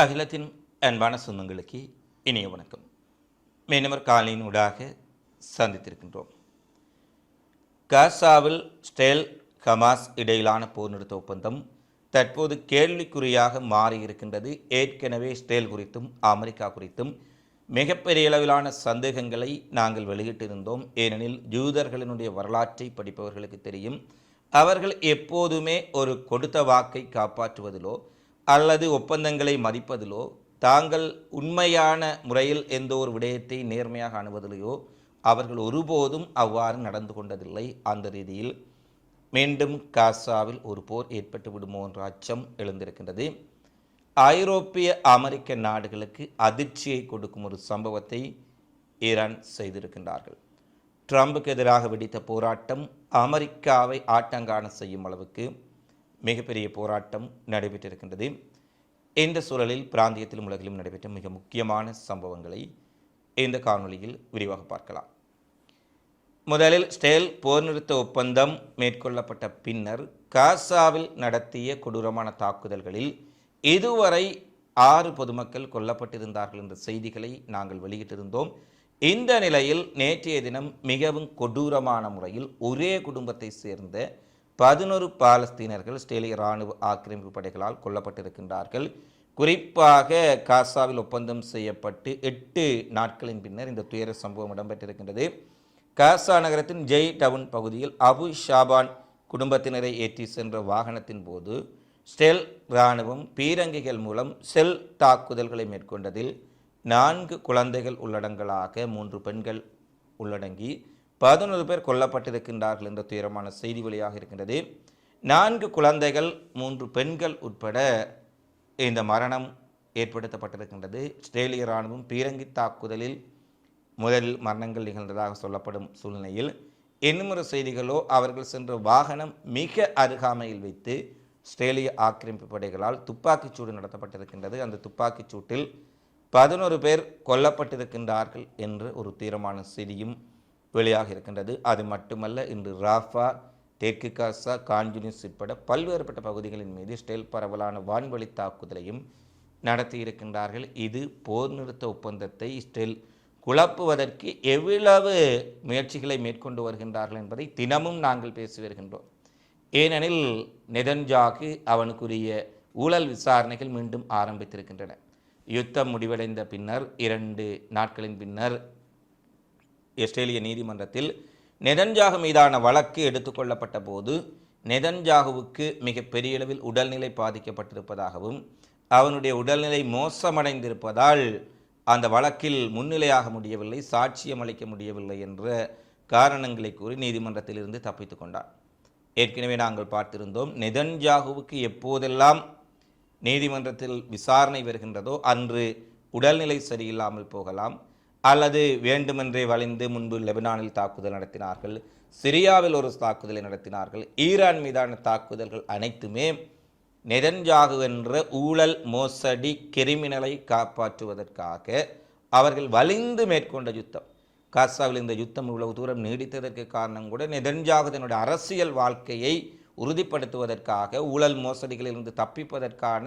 அகிலத்தின் அன்பான சொந்தங்களுக்கு இனிய வணக்கம். மீனவர் காலையின் ஊடாக சந்தித்திருக்கின்றோம். காசாவில் ஸ்டேல் ஹமாஸ் இடையிலான போர் நிறுத்த ஒப்பந்தம் தற்போது கேள்விக்குறியாக மாறியிருக்கின்றது. ஏற்கனவே ஸ்டேல் குறித்தும் அமெரிக்கா குறித்தும் மிகப்பெரிய அளவிலான சந்தேகங்களை நாங்கள் வெளியிட்டிருந்தோம். ஏனெனில் ஜூதர்களினுடைய வரலாற்றை படிப்பவர்களுக்கு தெரியும். அவர்கள் எப்போதுமே ஒரு கொடுத்த வாக்கை காப்பாற்றுவதிலோ அல்லது ஒப்பந்தங்களை மதிப்பதிலோ தாங்கள் உண்மையான முறையில் எந்த ஒரு விடயத்தை நேர்மையாக அணுவதிலேயோ அவர்கள் ஒருபோதும் அவ்வாறு நடந்து கொண்டதில்லை. அந்த ரீதியில் மீண்டும் காசாவில் ஒரு போர் ஏற்பட்டு விடுமோ என்ற அச்சம் எழுந்திருக்கின்றது. ஐரோப்பிய அமெரிக்க நாடுகளுக்கு அதிர்ச்சியை கொடுக்கும் ஒரு சம்பவத்தை ஈரான் செய்திருக்கின்றார்கள். ட்ரம்புக்கு எதிராக வெடித்த போராட்டம் அமெரிக்காவை ஆட்டங்கான செய்யும் அளவுக்கு மிகப்பெரிய போராட்டம் நடைபெற்றிருக்கின்றது. இந்த சூழலில் பிராந்தியத்திலும் உலகிலும் நடைபெற்ற மிக முக்கியமான சம்பவங்களை இந்த காணொளியில் விரிவாக பார்க்கலாம். முதலில் ஸ்டேல் போர் நிறுத்த ஒப்பந்தம் மேற்கொள்ளப்பட்ட பின்னர் காசாவில் நடத்திய கொடூரமான தாக்குதல்களில் இதுவரை ஆறு பொதுமக்கள் கொல்லப்பட்டிருந்தார்கள் என்ற செய்திகளை நாங்கள் வெளியிட்டிருந்தோம். இந்த நிலையில் நேற்றைய தினம் மிகவும் கொடூரமான முறையில் ஒரே குடும்பத்தை சேர்ந்த பதினொரு பாலஸ்தீனர்கள் ஸ்டேலிய இராணுவ ஆக்கிரமிப்பு படைகளால் கொல்லப்பட்டிருக்கின்றார்கள். குறிப்பாக காசாவில் ஒப்பந்தம் செய்யப்பட்டு எட்டு நாட்களின் பின்னர் இந்த துயர சம்பவம் இடம்பெற்றிருக்கின்றது. காசா நகரத்தின் ஜெய் டவுன் பகுதியில் அபு ஷாபான் குடும்பத்தினரை ஏற்றி சென்ற வாகனத்தின் போது ஸ்டெல் இராணுவம் பீரங்கிகள் மூலம் செல் தாக்குதல்களை மேற்கொண்டதில் நான்கு குழந்தைகள் உள்ளடங்களாக மூன்று பெண்கள் உள்ளடங்கி பதினொரு பேர் கொல்லப்பட்டிருக்கின்றார்கள் என்ற துயரமான செய்தி வெளியாக இருக்கின்றது. நான்கு குழந்தைகள் மூன்று பெண்கள் உட்பட இந்த மரணம் ஏற்படுத்தப்பட்டிருக்கின்றது. ஸ்ட்ரேலிய இராணுவம் பீரங்கி தாக்குதலில் முதல் மரணங்கள் நிகழ்ந்ததாக சொல்லப்படும் சூழ்நிலையில் இன்னுமொரு செய்திகளோ அவர்கள் சென்ற வாகனம் மிக அருகாமையில் வைத்து ஸ்ட்ரேலிய ஆக்கிரமிப்பு படைகளால் துப்பாக்கிச்சூடு நடத்தப்பட்டிருக்கின்றது. அந்த துப்பாக்கிச் சூட்டில் பதினொரு பேர் கொல்லப்பட்டிருக்கின்றார்கள் என்று ஒரு தீரமான செய்தியும் வெளியாக இருக்கின்றது. அது மட்டுமல்ல இன்று ராஃபா தெற்கு காசா கான்ஜுனிஸ் உட்பட பல்வேறுபட்ட பகுதிகளின் மீது ஸ்டெல் பரவலான வான்வழி தாக்குதலையும் நடத்தியிருக்கின்றார்கள் இது போர் நிறுத்த ஒப்பந்தத்தை ஸ்டெல் குழப்புவதற்கு எவ்வளவு முயற்சிகளை மேற்கொண்டு வருகின்றார்கள் என்பதை தினமும் நாங்கள் பேசி வருகின்றோம். ஏனெனில் நெதன்ஜாகு அவனுக்குரிய ஊழல் விசாரணைகள் மீண்டும் ஆரம்பித்திருக்கின்றன. யுத்தம் முடிவடைந்த பின்னர் இரண்டு நாட்களின் பின்னர் ஆஸ்திரேலிய நீதிமன்றத்தில் நெதன்ஜாகு மீதான வழக்கு எடுத்துக்கொள்ளப்பட்ட போது நெதன்ஜாகுவுக்கு மிக பெரிய அளவில் உடல்நிலை பாதிக்கப்பட்டிருப்பதாகவும் அவனுடைய உடல்நிலை மோசமடைந்திருப்பதால் அந்த வழக்கில் முன்னிலையாக முடியவில்லை சாட்சியம் அளிக்க முடியவில்லை என்ற காரணங்களை கூறி நீதிமன்றத்திலிருந்து தப்பித்து கொண்டார் ஏற்கனவே நாங்கள் பார்த்திருந்தோம் நெதன்ஜாகுவுக்கு எப்போதெல்லாம் நீதிமன்றத்தில் விசாரணை வருகின்றதோ அன்று உடல்நிலை சரியில்லாமல் போகலாம் அல்லது வேண்டுமென்றே வளைந்து முன்பு லெபனானில் தாக்குதல் நடத்தினார்கள் சிரியாவில் ஒரு தாக்குதலை நடத்தினார்கள் ஈரான் மீதான தாக்குதல்கள் அனைத்துமே நெதன்ஜாகு என்ற ஊழல் மோசடி கிரிமினலை காப்பாற்றுவதற்காக அவர்கள் வலிந்து மேற்கொண்ட யுத்தம். காசாவில் இந்த யுத்தம் இவ்வளவு தூரம் நீடித்ததற்கு காரணம் கூட நெதன்ஜாகு தன்னுடைய அரசியல் வாழ்க்கையை உறுதிப்படுத்துவதற்காக ஊழல் மோசடிகளிலிருந்து தப்பிப்பதற்கான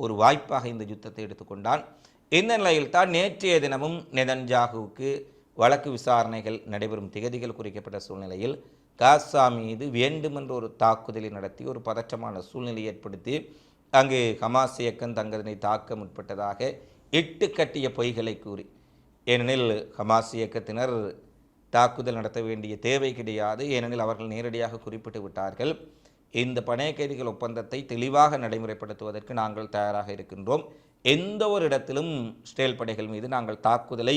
ஒரு வாய்ப்பாக இந்த யுத்தத்தை எடுத்துக்கொண்டான். இந்த நிலையில் தான் நேற்றைய தினமும் நெதன்ஜாகுவுக்கு வழக்கு விசாரணைகள் நடைபெறும் திகதிகள் குறிக்கப்பட்ட சூழ்நிலையில் காசா மீது வேண்டுமென்ற ஒரு தாக்குதலை நடத்தி ஒரு பதற்றமான சூழ்நிலை ஏற்படுத்தி அங்கு ஹமாஸ் இயக்கம் தங்கதனை தாக்க முற்பட்டதாக இட்டு கட்டிய பொய்களை கூறி. ஏனெனில் ஹமாஸ் இயக்கத்தினர் தாக்குதல் நடத்த வேண்டிய தேவை கிடையாது. ஏனெனில் அவர்கள் நேரடியாக குறிப்பிட்டு விட்டார்கள். இந்த பணைய கைதிகள் ஒப்பந்தத்தை தெளிவாக நடைமுறைப்படுத்துவதற்கு நாங்கள் தயாராக இருக்கின்றோம். எந்த ஒரு இடத்திலும் ஸ்டேல் படைகள் மீது நாங்கள் தாக்குதலை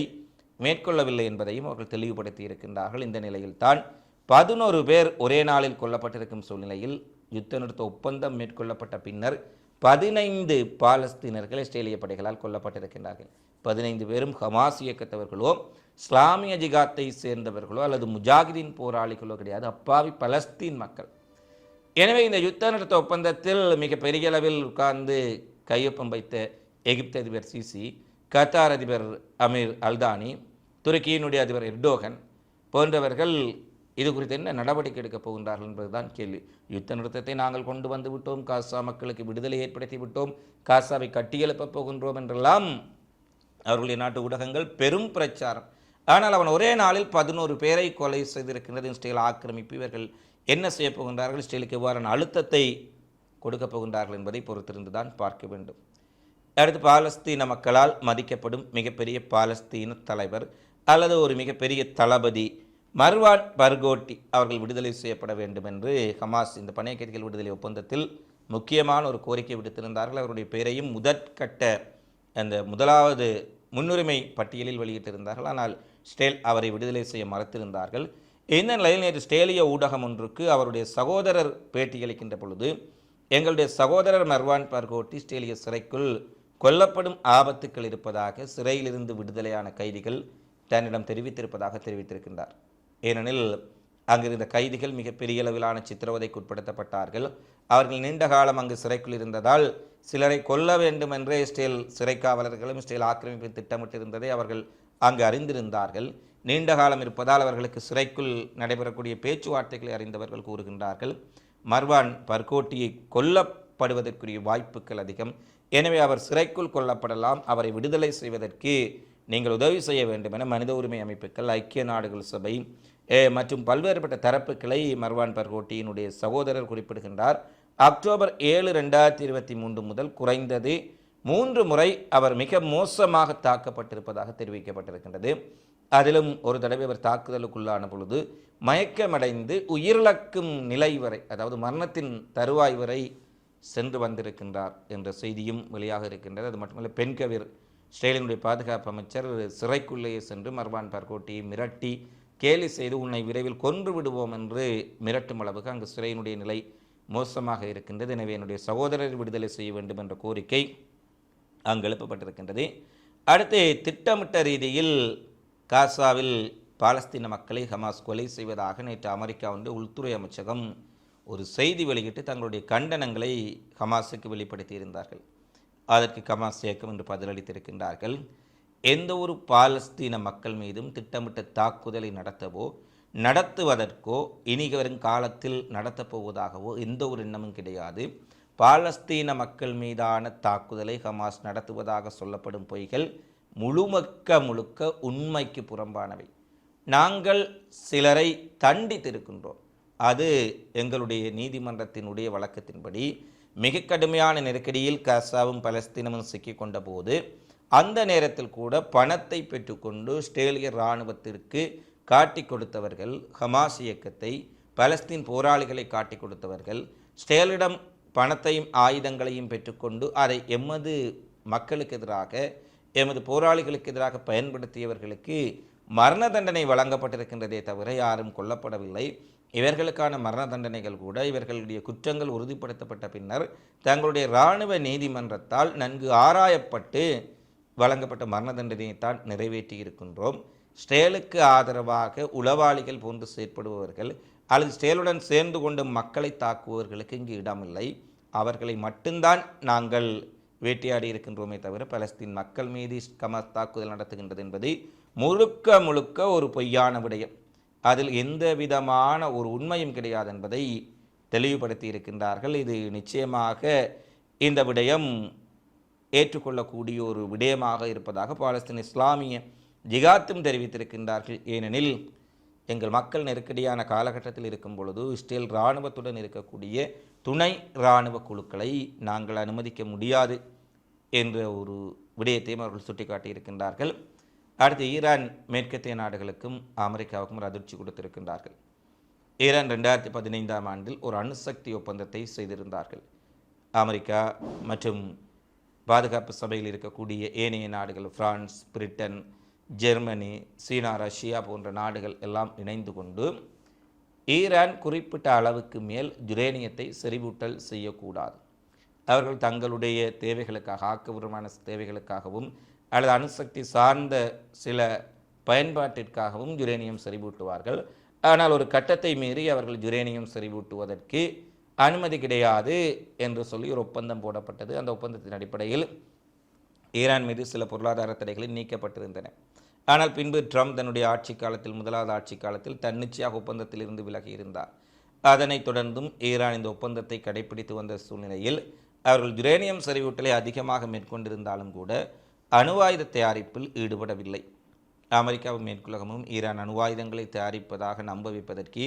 மேற்கொள்ளவில்லை என்பதையும் அவர்கள் தெளிவுபடுத்தி இருக்கின்றார்கள். இந்த நிலையில்தான் பதினோரு பேர் ஒரே நாளில் கொல்லப்பட்டிருக்கும் சூழ்நிலையில் யுத்த நிறுத்த ஒப்பந்தம் மேற்கொள்ளப்பட்ட பின்னர் பதினைந்து பாலஸ்தீனர்கள் இஸ்ரேலிய படைகளால் கொல்லப்பட்டிருக்கின்றார்கள். பதினைந்து பேரும் ஹமாஸ் இயக்கத்தவர்களோ இஸ்லாமிய ஜிகாத்தை சேர்ந்தவர்களோ அல்லது முஜாகிதீன் போராளிகளோ கிடையாது. அப்பாவி பலஸ்தீன் மக்கள். எனவே இந்த யுத்த நிறுத்த ஒப்பந்தத்தில் மிக பெரிய அளவில் உட்கார்ந்து கையொப்பம் வைத்த எகிப்து அதிபர் சிசி கத்தார் அதிபர் அமீர் அல்தானி துருக்கியினுடைய அதிபர் எர்டோகன் போன்றவர்கள் இது குறித்து என்ன நடவடிக்கை எடுக்கப் போகின்றார்கள் என்பதுதான் கேள்வி. யுத்த நிறுத்தத்தை நாங்கள் கொண்டு வந்து விட்டோம் காசா மக்களுக்கு விடுதலை ஏற்படுத்தி விட்டோம் காசாவை கட்டியெழுப்பப் போகின்றோம் என்றெல்லாம் அவர்களுடைய நாட்டு ஊடகங்கள் பெரும் பிரச்சாரம். ஆனால் அவன் ஒரே நாளில் பதினோரு பேரை கொலை செய்திருக்கின்றது இஸ்ரேல் ஆக்கிரமிப்பு. இவர்கள் என்ன செய்யப் போகின்றார்கள்? இஸ்ரேலுக்கு எவ்வாறான அழுத்தத்தை கொடுக்கப் போகின்றார்கள் என்பதை பொறுத்திருந்து தான் பார்க்க வேண்டும். அடுத்து பாலஸ்தீன மக்களால் மதிக்கப்படும் மிகப்பெரிய பாலஸ்தீன தலைவர் அல்லது ஒரு மிகப்பெரிய தளபதி மர்வான் பர்கோட்டி அவர்கள் விடுதலை செய்யப்பட வேண்டும் என்று ஹமாஸ் இந்த பணைய கைதிகள் விடுதலை ஒப்பந்தத்தில் முக்கியமான ஒரு கோரிக்கை விடுத்திருந்தார்கள். அவருடைய பெயரையும் முதற்கட்ட அந்த முதலாவது முன்னுரிமை பட்டியலில் வெளியிட்டிருந்தார்கள். ஆனால் ஸ்டேல் அவரை விடுதலை செய்ய மறுத்திருந்தார்கள். இந்த நிலையில் நேற்று ஸ்டேலிய ஊடகம் ஒன்றுக்கு அவருடைய சகோதரர் பேட்டியளிக்கின்ற பொழுது எங்களுடைய சகோதரர் மர்வான் பர்கோட்டி ஸ்டேலிய சிறைக்குள் கொல்லப்படும் ஆபத்துக்கள் இருப்பதாக சிறையிலிருந்து விடுதலையான கைதிகள் தன்னிடம் தெரிவித்திருப்பதாக தெரிவித்திருக்கின்றார். ஏனெனில் அங்கிருந்த கைதிகள் மிகப்பெரிய அளவிலான சித்திரவதைக்கு உட்படுத்தப்பட்டார்கள். அவர்கள் நீண்ட காலம் அங்கு சிறைக்குள் இருந்ததால் சிலரை கொல்ல வேண்டும் என்றே இஸ்ரேல் சிறை காவலர்களும் இஸ்ரேல் ஆக்கிரமிப்பு திட்டமிட்டிருந்ததை அவர்கள் அங்கு அறிந்திருந்தார்கள். நீண்ட காலம் இருப்பதால் அவர்களுக்கு சிறைக்குள் நடைபெறக்கூடிய பேச்சுவார்த்தைகளை அறிந்தவர்கள் கூறுகின்றார்கள். மர்வான் பர்கோட்டியை கொல்லப்படுவதற்குரிய வாய்ப்புகள் அதிகம். எனவே அவர் சிறைக்குள் கொல்லப்படலாம் அவரை விடுதலை செய்வதற்கு நீங்கள் உதவி செய்ய வேண்டும் என மனித உரிமை அமைப்புகள் ஐக்கிய நாடுகள் சபை மற்றும் பல்வேறுபட்ட தரப்புகளை மர்வான் பர்கோட்டியினுடைய சகோதரர் குறிப்பிடுகின்றார். அக்டோபர் ஏழு ரெண்டாயிரத்தி இருபத்தி மூன்று முதல் குறைந்தது மூன்று முறை அவர் மிக மோசமாக தாக்கப்பட்டிருப்பதாக தெரிவிக்கப்பட்டிருக்கின்றது. அதிலும் ஒரு தடவை அவர் தாக்குதலுக்குள்ளான பொழுது மயக்கமடைந்து உயிரிழக்கும் நிலை வரை அதாவது மரணத்தின் தருவாய் வரை சென்று வந்திருக்கின்றார் என்ற செய்தியும் வெளியாக இருக்கின்றது. அது மட்டுமல்ல பெண்கவிர் ஸ்டெயிலினுடைய பாதுகாப்பு அமைச்சர் சிறைக்குள்ளேயே சென்று மர்வான் பர்கோட்டியை மிரட்டி கேலி செய்து உன்னை விரைவில் கொன்று விடுவோம் என்று மிரட்டும் அளவுக்கு அங்கு சிறையினுடைய நிலை மோசமாக இருக்கின்றது. எனவே என்னுடைய சகோதரர் விடுதலை செய்ய வேண்டும் என்ற கோரிக்கை அங்கு எழுப்பப்பட்டிருக்கின்றது. அடுத்து திட்டமிட்ட ரீதியில் காசாவில் பாலஸ்தீன மக்களை ஹமாஸ் கொலை செய்வதாக நேற்று அமெரிக்கா வந்து உள்துறை அமைச்சகம் ஒரு செய்தி வெளியிட்டு தங்களுடைய கண்டனங்களை ஹமாஸுக்கு வெளிப்படுத்தியிருந்தார்கள். அதற்கு ஹமாஸ் இயக்கம் என்று பதிலளித்திருக்கின்றார்கள். எந்த ஒரு பாலஸ்தீன மக்கள் மீதும் திட்டமிட்ட தாக்குதலை நடத்தவோ நடத்துவதற்கோ இனி வரும் காலத்தில் நடத்தப்போவதாகவோ எந்த ஒரு எண்ணமும் கிடையாது. பாலஸ்தீன மக்கள் மீதான தாக்குதலை ஹமாஸ் நடத்துவதாக சொல்லப்படும் பொய்கள் முழுமக்க முழுக்க உண்மைக்கு புறம்பானவை. நாங்கள் சிலரை தண்டித்திருக்கின்றோம். அது எங்களுடைய நீதிமன்றத்தினுடைய வழக்கத்தின்படி மிக கடுமையான நெருக்கடியில் காசாவும் பலஸ்தீனமும் சிக்கிக்கொண்ட போது அந்த நேரத்தில் கூட பணத்தை பெற்றுக்கொண்டு ஸ்டேலிய இராணுவத்திற்கு காட்டி கொடுத்தவர்கள் ஹமாஸ் இயக்கத்தை பலஸ்தீன் போராளிகளை காட்டி கொடுத்தவர்கள் ஸ்டேலிடம் பணத்தையும் ஆயுதங்களையும் பெற்றுக்கொண்டு அதை எமது மக்களுக்கு எதிராக எமது போராளிகளுக்கு எதிராக பயன்படுத்தியவர்களுக்கு மரண தண்டனை வழங்கப்பட்டிருக்கின்றதே தவிர யாரும் கொல்லப்படவில்லை. இவர்களுக்கான மரண தண்டனைகள் கூட இவர்களுடைய குற்றங்கள் உறுதிப்படுத்தப்பட்ட பின்னர் தங்களுடைய இராணுவ நீதிமன்றத்தால் நன்கு ஆராயப்பட்டு வழங்கப்பட்ட மரண தண்டனையைத்தான் நிறைவேற்றி இருக்கின்றோம் ஸ்டேலுக்கு ஆதரவாக உளவாளிகள் போன்று செயற்படுபவர்கள் அல்லது ஸ்டேலுடன் சேர்ந்து கொண்டு மக்களை தாக்குபவர்களுக்கு இங்கு இடமில்லை. அவர்களை மட்டும்தான் நாங்கள் வேட்டையாடி இருக்கின்றோமே தவிர பலஸ்தீன் மக்கள் மீது கமஸ் தாக்குதல் நடத்துகின்றது என்பது முழுக்க முழுக்க ஒரு பொய்யான விடயம். அதில் எந்த விதமான ஒரு உண்மையும் கிடையாது என்பதை தெளிவுபடுத்தி இருக்கின்றார்கள். இது நிச்சயமாக இந்த விடயம் ஏற்றுக்கொள்ளக்கூடிய ஒரு விடயமாக இருப்பதாக பாலஸ்தீன் இஸ்லாமிய ஜிகாத்தும் தெரிவித்திருக்கின்றார்கள். ஏனெனில் எங்கள் மக்கள் நெருக்கடியான காலகட்டத்தில் இருக்கும் பொழுது இஸ்ரேல் இராணுவத்துடன் இருக்கக்கூடிய துணை இராணுவ குழுக்களை நாங்கள் அனுமதிக்க முடியாது என்ற ஒரு விடயத்தையும் அவர்கள் சுட்டிக்காட்டியிருக்கின்றார்கள். அடுத்து ஈரான் மேற்கத்திய நாடுகளுக்கும் அமெரிக்காவுக்கும் ஒரு அதிர்ச்சி கொடுத்திருக்கின்றார்கள். ஈரான் ரெண்டாயிரத்தி பதினைந்தாம் ஆண்டில் ஒரு அணுசக்தி ஒப்பந்தத்தை செய்திருந்தார்கள். அமெரிக்கா மற்றும் பாதுகாப்பு சபையில் இருக்கக்கூடிய ஏனைய நாடுகள் பிரான்ஸ் பிரிட்டன் ஜெர்மனி சீனா ரஷ்யா போன்ற நாடுகள் எல்லாம் இணைந்து கொண்டு ஈரான் குறிப்பிட்ட அளவுக்கு மேல் யுரேனியத்தை செறிவூட்டல் செய்யக்கூடாது. அவர்கள் தங்களுடைய தேவைகளுக்காக ஆக்கபூர்வமான தேவைகளுக்காகவும் அல்லது அணுசக்தி சார்ந்த சில பயன்பாட்டிற்காகவும் யுரேனியம் செறிவூட்டுவார்கள். ஆனால் ஒரு கட்டத்தை மீறி அவர்கள் யுரேனியம் செறிவூட்டுவதற்கு அனுமதி கிடையாது என்று சொல்லி ஒரு ஒப்பந்தம் போடப்பட்டது. அந்த ஒப்பந்தத்தின் அடிப்படையில் ஈரான் மீது சில பொருளாதார தடைகளில் நீக்கப்பட்டிருந்தன. ஆனால் பின்பு ட்ரம்ப் தன்னுடைய ஆட்சி காலத்தில் முதலாவது ஆட்சி காலத்தில் தன்னிச்சையாக ஒப்பந்தத்தில் இருந்து விலகி இருந்தார். அதனைத் தொடர்ந்தும் ஈரான் இந்த ஒப்பந்தத்தை கடைபிடித்து வந்த சூழ்நிலையில் அவர்கள் யுரேனியம் செறிவூட்டலை அதிகமாக மேற்கொண்டிருந்தாலும் கூட அணுவாயுத தயாரிப்பில் ஈடுபடவில்லை. அமெரிக்காவும் மேற்குலகமும் ஈரான் அணுவாயுதங்களை தயாரிப்பதாக நம்ப வைப்பதற்கு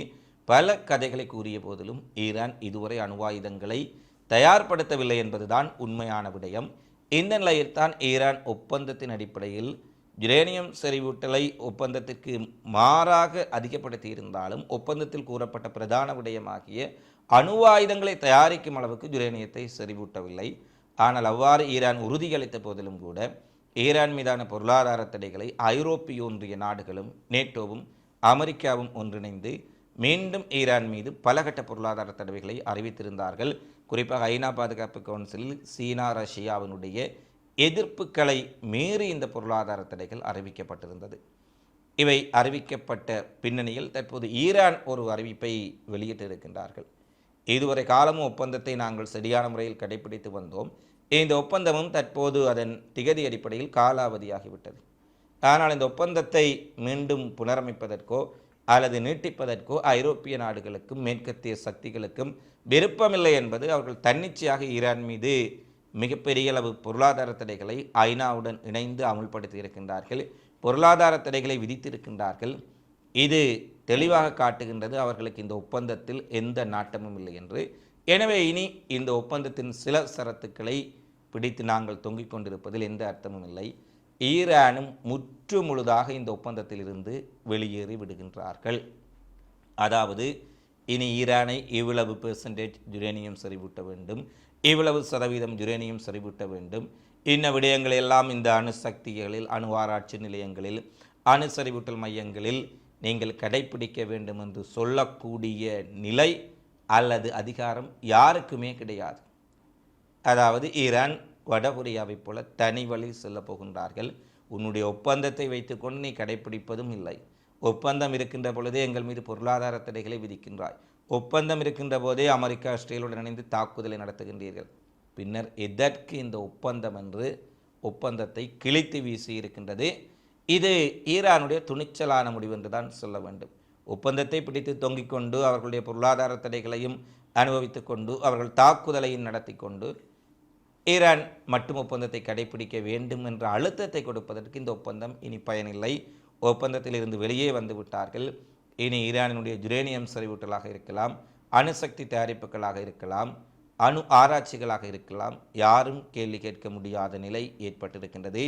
பல கதைகளை கூறிய போதிலும் ஈரான் இதுவரை அணுவாயுதங்களை தயார்படுத்தவில்லை என்பதுதான் உண்மையான விடயம். இந்த நிலையில்தான் ஈரான் ஒப்பந்தத்தின் அடிப்படையில் யுரேனியம் செறிவூட்டலை ஒப்பந்தத்திற்கு மாறாக அதிகப்படுத்தி இருந்தாலும் ஒப்பந்தத்தில் கூறப்பட்ட பிரதான விடயமாகிய அணுவாயுதங்களை தயாரிக்கும் அளவுக்கு யுரேனியத்தை செறிவூட்டவில்லை. ஆனால் அவ்வாறு ஈரான் உறுதியளித்த போதிலும் கூட ஈரான் மீதான பொருளாதார தடைகளை ஐரோப்பிய ஒன்றிய நாடுகளும் நேட்டோவும் அமெரிக்காவும் ஒன்றிணைந்து மீண்டும் ஈரான் மீது பலகட்ட பொருளாதார தடைகளை அறிவித்திருந்தார்கள். குறிப்பாக ஐநா பாதுகாப்பு கவுன்சிலில் சீனா ரஷ்யாவினுடைய எதிர்ப்புகளை மீறி இந்த பொருளாதார தடைகள் அறிவிக்கப்பட்டிருந்தது. இவை அறிவிக்கப்பட்ட பின்னணியில் தற்போது ஈரான் ஒரு அறிவிப்பை வெளியிட்டிருக்கின்றார்கள். இதுவரை காலமும் ஒப்பந்தத்தை நாங்கள் சரியான முறையில் கடைபிடித்து வந்தோம். இந்த ஒப்பந்தமும் தற்போது அதன் திகதி அடிப்படையில் காலாவதியாகிவிட்டது. ஆனால் இந்த ஒப்பந்தத்தை மீண்டும் புனரமைப்பதற்கோ அல்லது நீட்டிப்பதற்கோ ஐரோப்பிய நாடுகளுக்கும் மேற்கத்திய சக்திகளுக்கும் விருப்பமில்லை என்பது அவர்கள் தன்னிச்சையாக ஈரான் மீது மிகப்பெரிய அளவு பொருளாதார தடைகளை ஐநாவுடன் இணைந்து அமுல்படுத்தி இருக்கின்றார்கள் பொருளாதார தடைகளை விதித்திருக்கின்றார்கள். இது தெளிவாக காட்டுகின்றது அவர்களுக்கு இந்த ஒப்பந்தத்தில் எந்த நாட்டமும் இல்லை என்று. எனவே இனி இந்த ஒப்பந்தத்தின் சில சரத்துக்களை பிடித்து நாங்கள் தொங்கிக் கொண்டிருப்பதில் எந்த அர்த்தமும் இல்லை. ஈரானும் முற்று முழுதாக இந்த ஒப்பந்தத்திலிருந்து வெளியேறி விடுகின்றார்கள். அதாவது இனி ஈரானை இவ்வளவு பெர்சன்டேஜ் யுரேனியம் செறிவூட்ட வேண்டும் இவ்வளவு சதவீதம் யுரேனியம் செறிவூட்ட வேண்டும். இன்ன விடயங்கள் எல்லாம் இந்த அணுசக்திகளில் அணு ஆராய்ச்சி நிலையங்களில் அணு செறிவூட்டல் மையங்களில் நீங்கள் கடைப்பிடிக்க வேண்டும் என்று சொல்லக்கூடிய நிலை அல்லது அதிகாரம் யாருக்குமே கிடையாது. அதாவது ஈரான் வடகொரியாவைப் போல தனி வழி செல்ல போகின்றார்கள். உன்னுடைய ஒப்பந்தத்தை வைத்துக்கொண்டு நீ கடைப்பிடிப்பதும் இல்லை. ஒப்பந்தம் இருக்கின்ற பொழுதே எங்கள் மீது பொருளாதார தடைகளை விதிக்கின்றாய். ஒப்பந்தம் இருக்கின்ற போதே அமெரிக்கா ஆஸ்திரேலியுடன் இணைந்து தாக்குதலை நடத்துகின்றீர்கள். பின்னர் எதற்கு இந்த ஒப்பந்தம் என்று ஒப்பந்தத்தை கிழித்து வீசி இருக்கின்றது. இது ஈரானுடைய துணிச்சலான முடிவு என்று தான் சொல்ல வேண்டும். ஒப்பந்தத்தை பிடித்து தொங்கிக் கொண்டு அவர்களுடைய பொருளாதார தடைகளையும் அனுபவித்துக் கொண்டு அவர்கள் தாக்குதலையும் நடத்தி கொண்டு ஈரான் மட்டும் ஒப்பந்தத்தை கடைபிடிக்க வேண்டும் என்ற அழுத்தத்தை கொடுப்பதற்கு இந்த ஒப்பந்தம் இனி பயனில்லை. ஒப்பந்தத்தில் இருந்து வெளியே வந்து விட்டார்கள். இனி ஈரானினுடைய ஜுரேனியம் செறிவூட்டலாக இருக்கலாம் அணுசக்தி தயாரிப்புகளாக இருக்கலாம் அணு ஆராய்ச்சிகளாக இருக்கலாம். யாரும் கேள்வி கேட்க முடியாத நிலை ஏற்பட்டிருக்கின்றது.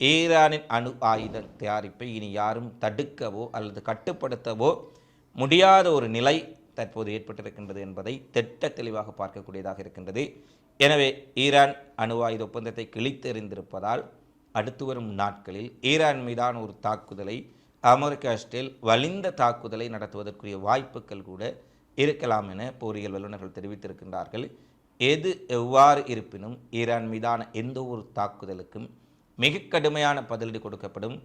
ஈரானின் அணு ஆயுத தயாரிப்பை இனி யாரும் தடுக்கவோ அல்லது கட்டுப்படுத்தவோ முடியாத ஒரு நிலை தற்போது ஏற்பட்டிருக்கின்றது என்பதை திட்ட தெளிவாக பார்க்கக்கூடியதாக இருக்கின்றது. எனவே ஈரான் அணு ஆயுத ஒப்பந்தத்தை கிழித்தெறிந்திருப்பதால் அடுத்து வரும் நாட்களில் ஈரான் மீதான ஒரு தாக்குதலை அமெரிக்க ஸ்டேல் வலிந்த தாக்குதலை நடத்துவதற்குரிய வாய்ப்புகள் கூட இருக்கலாம் என போரியல் வல்லுநர்கள் தெரிவித்திருக்கின்றார்கள். எது எவ்வாறு இருப்பினும் ஈரான் மீதான எந்த ஒரு தாக்குதலுக்கும் மிக கடுமையான பதிலடி கொடுக்கப்படும்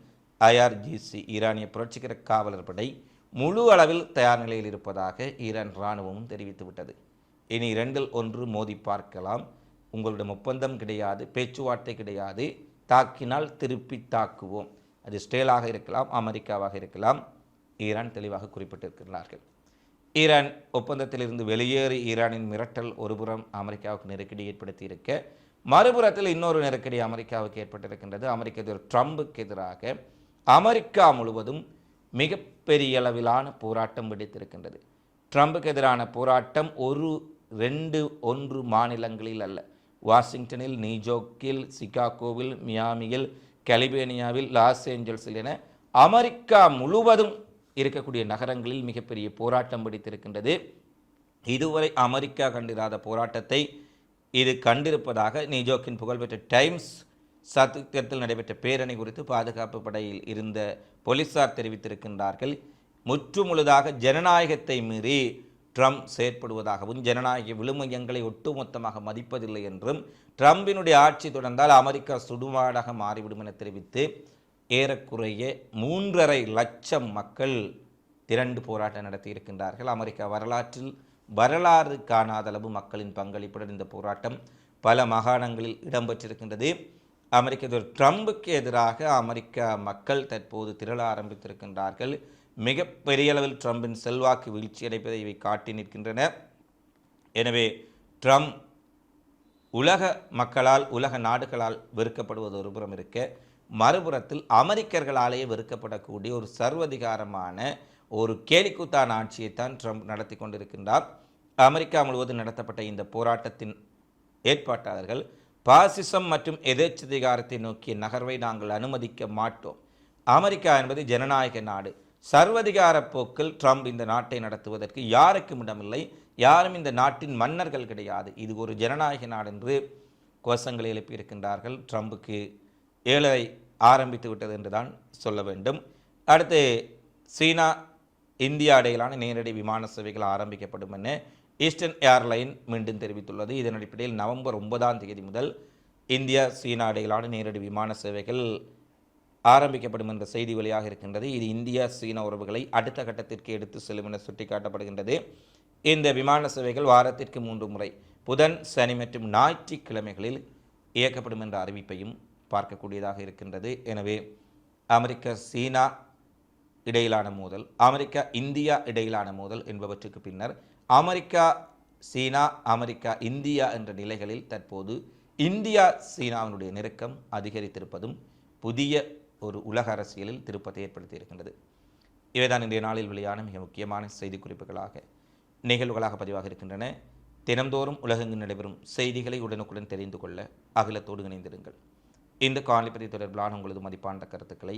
ஐஆர்ஜிசி ஈரானிய புரட்சிகர காவலர் படை முழு அளவில் தயார் நிலையில் இருப்பதாக ஈரான் இராணுவமும் தெரிவித்துவிட்டது இனி இரண்டில் ஒன்று மோதி பார்க்கலாம். உங்களிடம் ஒப்பந்தம் கிடையாது பேச்சுவார்த்தை கிடையாது. தாக்கினால் திருப்பி தாக்குவோம். அது ஸ்டேலாக இருக்கலாம் அமெரிக்காவாக இருக்கலாம். ஈரான் தெளிவாக குறிப்பிட்டிருக்கிறார்கள். ஈரான் ஒப்பந்தத்திலிருந்து வெளியேறி ஈரானின் மிரட்டல் ஒருபுறம் அமெரிக்காவுக்கு நெருக்கடி ஏற்படுத்தி இருக்க மறுபுறத்தில் இன்னொரு நெருக்கடி அமெரிக்காவுக்கு ஏற்பட்டிருக்கின்றது. அமெரிக்க எதிர் ட்ரம்புக்கு எதிராக அமெரிக்கா முழுவதும் மிகப்பெரிய அளவிலான போராட்டம் வெடித்திருக்கின்றது. ட்ரம்புக்கு எதிரான போராட்டம் ஒரு ரெண்டு ஒன்று மாநிலங்களில் அல்ல. வாஷிங்டனில் நியூஜோக்கில் சிகாகோவில் மியாமியில் கலிபேனியாவில் லாஸ் ஏஞ்சல்ஸில் என அமெரிக்கா முழுவதும் இருக்கக்கூடிய நகரங்களில் மிகப்பெரிய போராட்டம் வெடித்திருக்கின்றது. இதுவரை அமெரிக்கா கண்டிராத போராட்டத்தை இது கண்டிருப்பதாக நியூஜோக்கின் புகழ்பெற்ற டைம்ஸ் சத்திரத்தில் நடைபெற்ற பேரணி குறித்து பாதுகாப்பு படையில் இருந்த போலீசார் தெரிவித்திருக்கின்றார்கள். முற்றுமுழுதாக ஜனநாயகத்தை மீறி ட்ரம்ப் செயற்படுவதாகவும் ஜனநாயக விழுமையங்களை ஒட்டுமொத்தமாக மதிப்பதில்லை என்றும் ட்ரம்பினுடைய ஆட்சி தொடர்ந்தால் அமெரிக்கா சுடுவாடாக மாறிவிடும் என தெரிவித்து ஏறக்குறைய மூன்றரை லட்சம் மக்கள் திரண்டு போராட்டம் நடத்தி இருக்கின்றார்கள். அமெரிக்கா வரலாற்றில் வரலாறு காணாத அளவு மக்களின் பங்களிப்புடன் இந்த போராட்டம் பல மாகாணங்களில் இடம்பெற்றிருக்கின்றது. அமெரிக்க அதிபர் ட்ரம்புக்கு எதிராக அமெரிக்க மக்கள் தற்போது திரள ஆரம்பித்திருக்கின்றார்கள். மிக பெரிய அளவில் ட்ரம்பின் செல்வாக்கு வீழ்ச்சி அடைப்பதை இவை காட்டி நிற்கின்றன. எனவே ட்ரம்ப் உலக மக்களால் உலக நாடுகளால் வெறுக்கப்படுவது ஒரு புறம் இருக்க மறுபுறத்தில் அமெரிக்கர்களாலேயே வெறுக்கப்படக்கூடிய ஒரு சர்வதிகாரமான ஒரு கேலிக்கூத்தான ஆட்சியைத்தான் ட்ரம்ப் நடத்தி கொண்டிருக்கின்றார். அமெரிக்கா முழுவதும் நடத்தப்பட்ட இந்த போராட்டத்தின் ஏற்பாட்டாளர்கள் பாசிசம் மற்றும் எதேச்சதிகாரத்தை நோக்கிய நகர்வை நாங்கள் அனுமதிக்க மாட்டோம். அமெரிக்கா என்பது ஜனநாயக நாடு. சர்வதிகார போக்கில் ட்ரம்ப் இந்த நாட்டை நடத்துவதற்கு யாருக்கும் இடமில்லை. யாரும் இந்த நாட்டின் மன்னர்கள் கிடையாது. இது ஒரு ஜனநாயக நாடு என்று கோஷங்களை எழுப்பியிருக்கின்றார்கள். ட்ரம்புக்கு ஏழரை ஆரம்பித்து விட்டது என்றுதான் சொல்ல வேண்டும். அடுத்து சீனா இந்தியா இடையிலான நேரடி விமான சேவைகள் ஆரம்பிக்கப்படும் என ஈஸ்டர்ன் ஏர்லைன் மீண்டும் தெரிவித்துள்ளது. இதன் அடிப்படையில் நவம்பர் ஒன்பதாம் தேதி முதல் இந்தியா சீனா இடையிலான நேரடி விமான சேவைகள் ஆரம்பிக்கப்படும் என்ற செய்தி வெளியாக இருக்கின்றது. இது இந்தியா சீன உறவுகளை அடுத்த கட்டத்திற்கு எடுத்து செல்லும் என சுட்டிக்காட்டப்படுகின்றது. இந்த விமான சேவைகள் வாரத்திற்கு மூன்று முறை புதன் சனி மற்றும் ஞாயிற்றுக்கிழமைகளில் இயக்கப்படும் என்ற அறிவிப்பையும் பார்க்கக்கூடியதாக இருக்கின்றது. எனவே அமெரிக்க சீனா இடையிலான மோதல் அமெரிக்கா இந்தியா இடையிலான மோதல் என்பவற்றுக்கு பின்னர் அமெரிக்கா சீனா அமெரிக்கா இந்தியா என்ற நிலைகளில் தற்போது இந்தியா சீனாவினுடைய நெருக்கம் அதிகரித்திருப்பதும் புதிய ஒரு உலக அரசியலில் திருப்பத்தை ஏற்படுத்தியிருக்கின்றது இவைதான் இன்றைய நாளில் வெளியான மிக முக்கியமான செய்தி குறிப்புகளாக நிகழ்வுகளாக பதிவாக இருக்கின்றன. தினந்தோறும் உலகெங்கு நடைபெறும் செய்திகளை உடனுக்குடன் தெரிந்து கொள்ள அகிலத்தோடு இணைந்திருங்கள். இந்த காணொலி தொடர்பிலான உங்களது மதிப்பான கருத்துக்களை